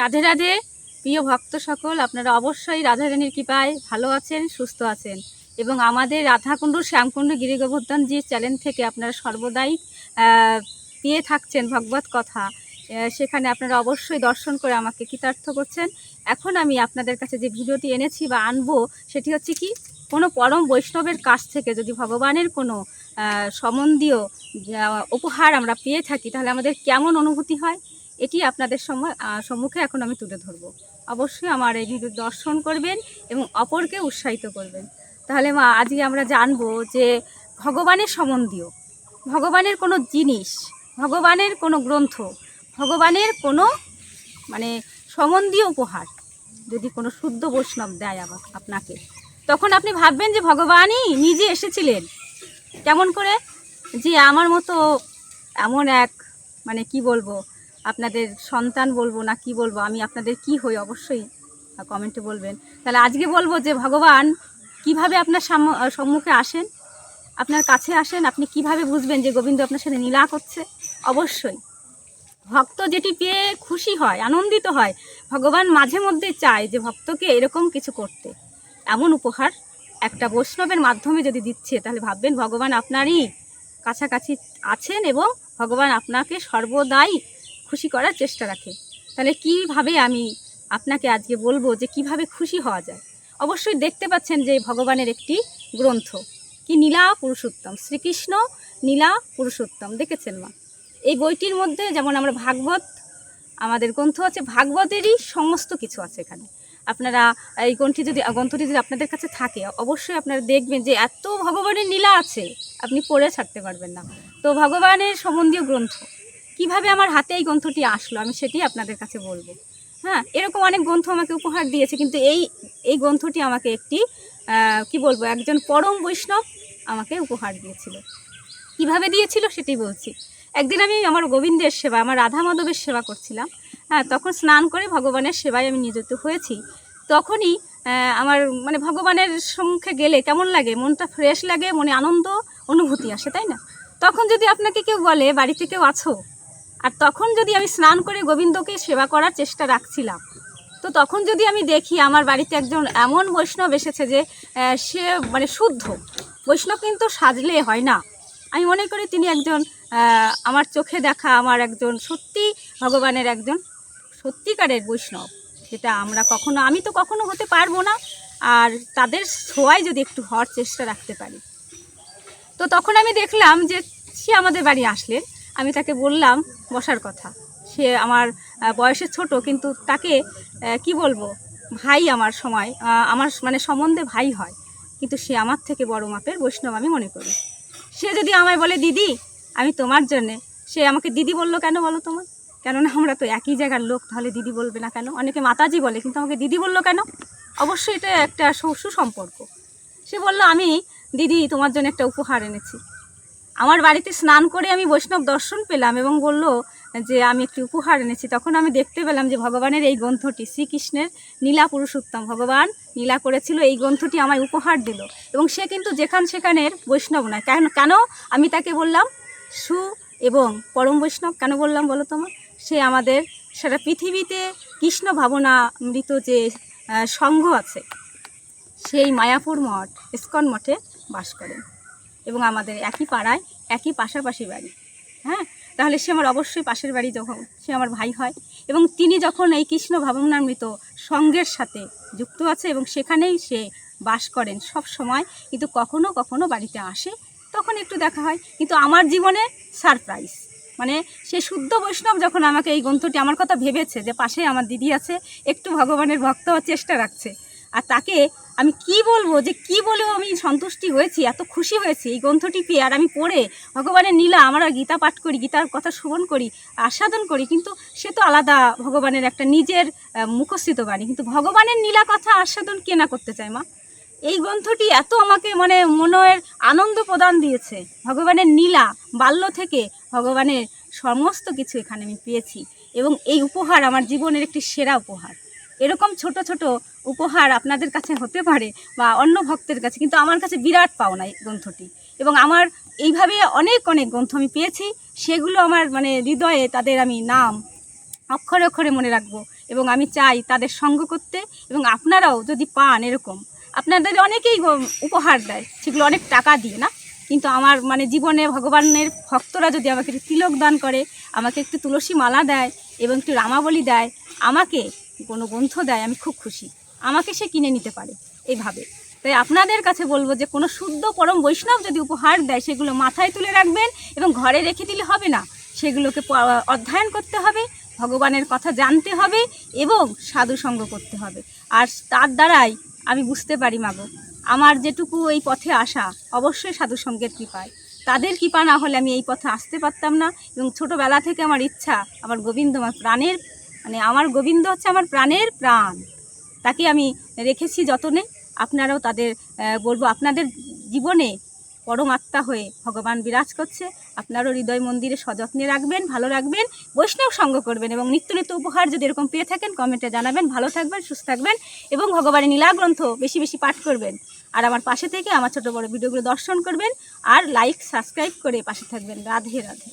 রাধে রাধে। প্রিয় ভক্ত সকল, আপনারা অবশ্যই রাধা রাধারানীর কৃপায় ভালো আছেন, সুস্থ আছেন এবং আমাদের রাধাকুণ্ড, শ্যামকুণ্ড গিরি গোবর্ধন জি চ্যানেল থেকে আপনারা সর্বদাই পেয়ে থাকছেন ভগবত কথা। সেখানে আপনারা অবশ্যই দর্শন করে আমাকে কৃতার্থ করছেন। এখন আমি আপনাদের কাছে যে ভিডিওটি এনেছি বা আনব, সেটি হচ্ছে কি, কোনো পরম বৈষ্ণবের কাছ থেকে যদি ভগবানের কোনো সম্বন্ধীয় উপহার আমরা পেয়ে থাকি, তাহলে আমাদের কেমন অনুভূতি হয়? এটি আপনাদের সম- সম্মুখে এখন আমি তুলে ধরবো। অবশ্যই আমার এই ভিডিও দর্শন করবেন এবং অপরকে উৎসাহিত করবেন। তাহলে মা, আজকে আমরা জানব যে ভগবানের সম্বন্ধীয়, ভগবানের কোনো জিনিস, ভগবানের কোনো গ্রন্থ, ভগবানের কোনো মানে সম্বন্ধীয় উপহার যদি কোনো শুদ্ধ বৈষ্ণব দেয় আপনাকে, তখন আপনি ভাববেন যে ভগবানই নিজে এসেছিলেন। কেমন করে? যে আমার মতো এমন এক মানে কি বলব আপনাদের সন্তান বলব না কি বলব, আমি আপনাদের কি হই অবশ্যই কমেন্টে বলবেন। তাহলে আজকে বলব যে, ভগবান, কীভাবে আপনার সাম- সম্মুখে আসেন? আপনার কাছে আসেন, আপনি কীভাবে বুঝবেন যে গোবিন্দ আপনার সাথে নীলা করছে? অবশ্যই। ভক্ত যেটি পেয়ে খুশি হয়, আনন্দিত হয়, ভগবান মাঝে মধ্যে চায় যে ভক্তকে এরকম কিছু করতে। এমন উপহার একটা বৈষ্ণবের মাধ্যমে যদি দিচ্ছে, তাহলে ভাববেন ভগবান আপনারই কাছাকাছি আছেন এবং ভগবান আপনাকে সর্বদাই খুশি করার চেষ্টা রাখে। তাহলে কীভাবে আমি আপনাকে আজকে বলব যে কীভাবে খুশি হওয়া যায়? অবশ্যই দেখতে পাচ্ছেন যে ভগবানের একটি গ্রন্থ। কি নীলা পুরুষোত্তম? শ্রীকৃষ্ণ নীলা পুরুষোত্তম, দেখেছেন মা? এই বইটির মধ্যে যেমন আমরা ভাগবত, আমাদের গ্রন্থ আছে, ভাগবতেরই সমস্ত কিছু আছে এখানে। আপনারা এই গ্রন্থটি যদি গ্রন্থটি যদি আপনাদের কাছে থাকে, অবশ্যই আপনারা দেখবেন যে এত ভগবানের নীলা আছে, আপনি পড়ে ছাড়তে পারবেন না। তো ভগবানের সম্বন্ধীয় গ্রন্থ। কীভাবে আমার হাতে এই গ্রন্থটি আসলো, আমি সেটি আপনাদের কাছে বলব। হ্যাঁ এরকম অনেক গ্রন্থ আমাকে উপহার দিয়েছে, কিন্তু এই এই গ্রন্থটি আমাকে একটি কি বলব, একজন পরম বৈষ্ণব আমাকে উপহার দিয়েছিল। কীভাবে দিয়েছিল সেটি বলছি। একদিন আমি আমার গোবিন্দের সেবা, আমার রাধা মাধবের সেবা করছিলাম হ্যাঁ তখন স্নান করে ভগবানের সেবায় আমি নিযুক্ত হয়েছি। তখনই আমার মানে ভগবানের সম্মুখে গেলে কেমন লাগে? মনটা ফ্রেশ লাগে, মনে আনন্দ, অনুভূতি আসে, তাই না? তখন যদি আপনাকে কেউ বলে, বাড়িতে কেউ আছো? আর তখন যদি আমি স্নান করে গোবিন্দকে সেবা করার চেষ্টা রাখছিলাম, তো তখন যদি আমি দেখি আমার বাড়িতে একজন এমন বৈষ্ণব এসেছে যে সে মানে শুদ্ধ, বৈষ্ণব কিন্তু সাজলে হয় না। আমি মনে করি তিনি একজন আমার চোখে দেখা আমার একজন সত্যি ভগবানের একজন সত্যিকারের বৈষ্ণব। যেটা আমরা কখনো, আমি তো কখনো হতে পারব না, আর তাদের ছোঁয়ায় যদি একটু হওয়ার চেষ্টা রাখতে পারি। তো তখন আমি দেখলাম যে সে আমাদের বাড়ি আসলেন। আমি তাকে বললাম বসার কথা। সে আমার বয়সে ছোট, কিন্তু তাকে কি বলব, ভাই আমার সময় আমার মানে সম্বন্ধে ভাই হয়। কিন্তু সে আমার থেকে বড় মাপের বৈষ্ণব আমি মনে করি। সে যদি আমায় বলে, দিদি, আমি তোমার জন্যে, সে আমাকে, দিদি বলল কেন বলো তোমার কেননা আমরা তো একই জায়গার লোক, তাহলে দিদি বলবে না কেন? অনেকে মাতাজি বলে, কিন্তু আমাকে, দিদি বলল কেন? অবশ্যই এটা একটা সুসম্পর্ক। সে বলল, আমি, দিদি, তোমার জন্য একটা উপহার এনেছি। আমার বাড়িতে স্নান করে আমি বৈষ্ণব দর্শন পেলাম এবং বলল যে আমি একটি উপহার এনেছি। তখন আমি দেখতে পেলাম যে ভগবানের এই গ্রন্থটি, শ্রীকৃষ্ণের নীলা পুরুষোত্তম। ভগবান নীলা করেছিল, এই গ্রন্থটি আমায় উপহার দিল এবং সে কিন্তু যেখান সেখানের বৈষ্ণব নয়। কেন কেন আমি তাকে বললাম? সু এবং পরম বৈষ্ণব কেন বললাম বলো তোমার সে আমাদের সারা পৃথিবীতে কৃষ্ণ ভাবনা মৃত যে সংঘ আছে, সেই মায়াপুর মঠ, ইস্কন মঠে বাস করেন এবং আমাদের একই পাড়ায়, একই পাশাপাশি বাড়ি। হ্যাঁ? তাহলে সে আমার অবশ্যই পাশের বাড়ি যখন সে আমার ভাই হয় এবং তিনি যখন এই কৃষ্ণ ভাবনামৃত সঙ্গের সাথে যুক্ত আছে এবং সেখানেই সে বাস করেন সব সময়, কিন্তু কখনো কখনো বাড়িতে আসে, তখন একটু দেখা হয়। কিন্তু আমার জীবনে সারপ্রাইজ। মানে সে শুদ্ধ বৈষ্ণব যখন আমাকে এই গ্রন্থটি, আমার কথা ভেবেছে যে পাশে আমার দিদি আছে, একটু ভগবানের ভক্ত চেষ্টা রাখছে। আর তাকে আমি কি বলব যে কি বলেও আমি সন্তুষ্টি হয়েছি, এত খুশি হয়েছি। এই গ্রন্থটি পেয়ে আর আমি পড়ে ভগবানের নীলা, আমরা গীতা পাঠ করি, গীতার কথা শ্রবণ করি, আস্বাদন করি, কিন্তু সে তো আলাদা ভগবানের একটা নিজের মুখস্থিত বাণী। কিন্তু ভগবানের নীলা কথা আস্বাদন কে না করতে চায় মা? এই গ্রন্থটি এত আমাকে মানে মনের আনন্দ প্রদান দিয়েছে। ভগবানের নীলা বাল্য থেকে ভগবানের সমস্ত কিছু এখানে আমি পেয়েছি এবং এই উপহার আমার জীবনের একটি সেরা উপহার। এরকম ছোট ছোট উপহার আপনাদের কাছে হতে পারে বা অন্য ভক্তের কাছে, কিন্তু আমার কাছে বিরাট পাওনা এই গ্রন্থটি। এবং আমার এইভাবে অনেক অনেক গ্রন্থ আমি পেয়েছি, সেগুলো আমার মানে হৃদয়ে তাদের আমি নাম অক্ষরে অক্ষরে মনে রাখব এবং আমি চাই তাদের সঙ্গ করতে এবং আপনারাও যদি পান এরকম, আপনাদের অনেকেই উপহার দেয়, সেগুলো অনেক টাকা দিয়ে না? কিন্তু আমার মানে জীবনে ভগবানের ভক্তরা যদি আমাকে একটু তিলক দান করে, আমাকে একটু তুলসী মালা দেয় এবং একটু রামাবলী দেয়, আমাকে কোনো গ্রন্থ দেয়, আমি খুব খুশি। আমাকে সে কিনে নিতে পারে এইভাবে। তাই আপনাদের কাছে বলব যে, কোনো শুদ্ধ পরম বৈষ্ণব যদি উপহার দেয়, সেগুলো মাথায় তুলে রাখবেন এবং ঘরে রেখে দিলে হবে না। সেগুলোকে অধ্যয়ন করতে হবে, ভগবানের কথা জানতে হবে এবং সাধু সঙ্গ করতে হবে। আর তার দ্বারাই আমি বুঝতে পারি, মাগো, আমার যেটুকু এই পথে আসা, অবশ্যই সাধু সঙ্গের কৃপায়। তাদের কৃপা না হলে আমি এই পথে আসতে পারতাম না এবং ছোটোবেলা থেকে আমার ইচ্ছা, আমার গোবিন্দ, আমার প্রাণের মানে আমার গোবিন্দ হচ্ছে আমার প্রাণের প্রাণ। তাকে আমি রেখেছি যতনে আপনারাও তাদের বলব আপনাদের জীবনে পরমাত্মা হয়ে ভগবান বিরাজ করছে। আপনারও হৃদয় মন্দিরে সযত্নে রাখবেন, ভালো রাখবেন, বৈষ্ণব সঙ্গ করবেন এবং নিত্য নিত্য উপহার যদি এরকম পেয়ে থাকেন কমেন্টে জানাবেন, ভালো থাকবেন, সুস্থ থাকবেন এবং ভগবানের নীলা গ্রন্থ বেশি বেশি পাঠ করবেন। আর আমার পাশে থেকে আমার ছোটো বড় ভিডিওগুলো দর্শন করবেন আর লাইক সাবস্ক্রাইব করে পাশে থাকবেন। রাধে রাধে।